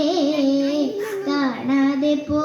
காணாதே காணாதே போ.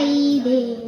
ಕೈದೆ